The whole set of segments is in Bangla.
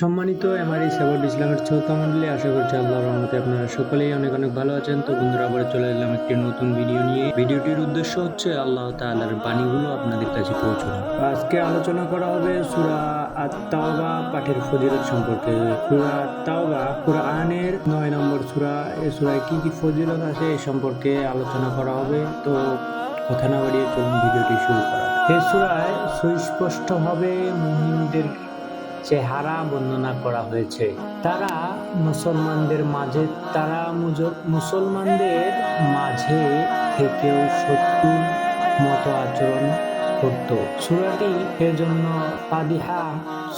সম্মানিত এমআরই সেবট ইসলামের শ্রোতা মন্ডলী, আশা করছি আল্লাহর রহমতে আপনারা সকলেই অনেক অনেক ভালো আছেন। তো বন্ধুরা আবার চলে এলাম একটি নতুন ভিডিও নিয়ে। ভিডিওটির উদ্দেশ্য হচ্ছে আল্লাহ তাআলার বাণীগুলো আপনাদের কাছে পৌঁছানো। আজকে আলোচনা করা হবে সূরা আত-তাওবা, পাঠের ফজিলত সম্পর্কে। সূরা আত-তাওবা, কোরআনের নয় নম্বর সুরা এই সূরায় কি কি ফজিলত আছে এ সম্পর্কে আলোচনা করা হবে। তো কথা না বাড়িয়ে চলুন ভিডিওটি শুরু করা। এই সূরায় সুস্পষ্টভাবে মুমিনদের চেহারা বর্ণনা করা হয়েছে। তারা মুসলমানদের মাঝে, তারা মুসলমানদের মাঝে থেকেও শত্রুর মতো আচরণ করত। সুরাটি এর জন্য পাদিহা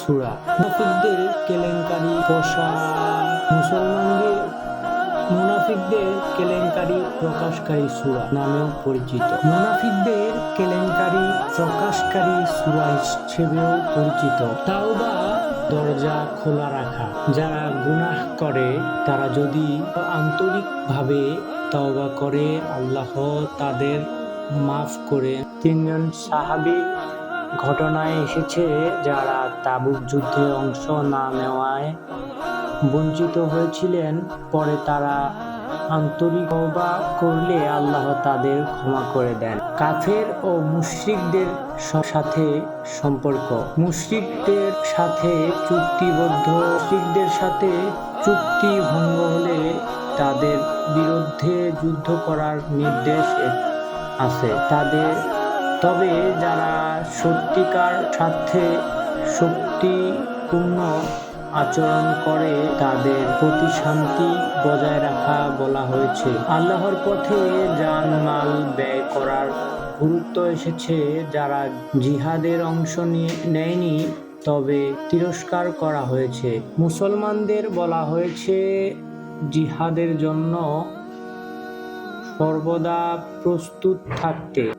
সুরা। মুনাফিকদের কেলেঙ্কারি পোষা মুসলমানদের মুনাফিকদের কেলেঙ্কারি প্রকাশকারী সুরা নামেও পরিচিত। মুনাফিকদের কেলেঙ্কারি প্রকাশকারী সুরা হিসেবেও পরিচিত। তাওবা দরজা খোলা রাখা। যারা গুনাহ করে, তারা যদি আন্তরিকভাবে তওবা করে, আল্লাহ তাদের মাফ করে। তিনজন সাহাবী ঘটনায় এসেছে যারা তাবুক যুদ্ধে অংশ না নেওয়ায় বঞ্চিত হয়েছিলেন। পরে তারা আন্তরিক তওবা করলে আল্লাহ তাদের ক্ষমা করে দেন। কাফের ও মুশরিকদের সাথে সম্পর্ক। মুশরিকদের সাথে চুক্তিবদ্ধ। মুশরিকদের সাথে চুক্তি ভঙ্গ হলে তাদের বিরুদ্ধে যুদ্ধ করার নির্দেশ আছে। তাদের, তবে যারা সত্যিকার স্বার্থে শক্তিপূর্ণ আচরণ করে তাদের প্রতি শান্তি বজায় রাখা বলা হয়েছে। আল্লাহর পথে জান মাল ব্যয় করার গুরুত্ব এসেছে। যারা জিহাদের অংশ নিয়ে নেয়নি, তবে তিরস্কার করা হয়েছে। মুসলমানদের বলা হয়েছে, জিহাদের জন্য সর্বদা প্রস্তুত থাকতে।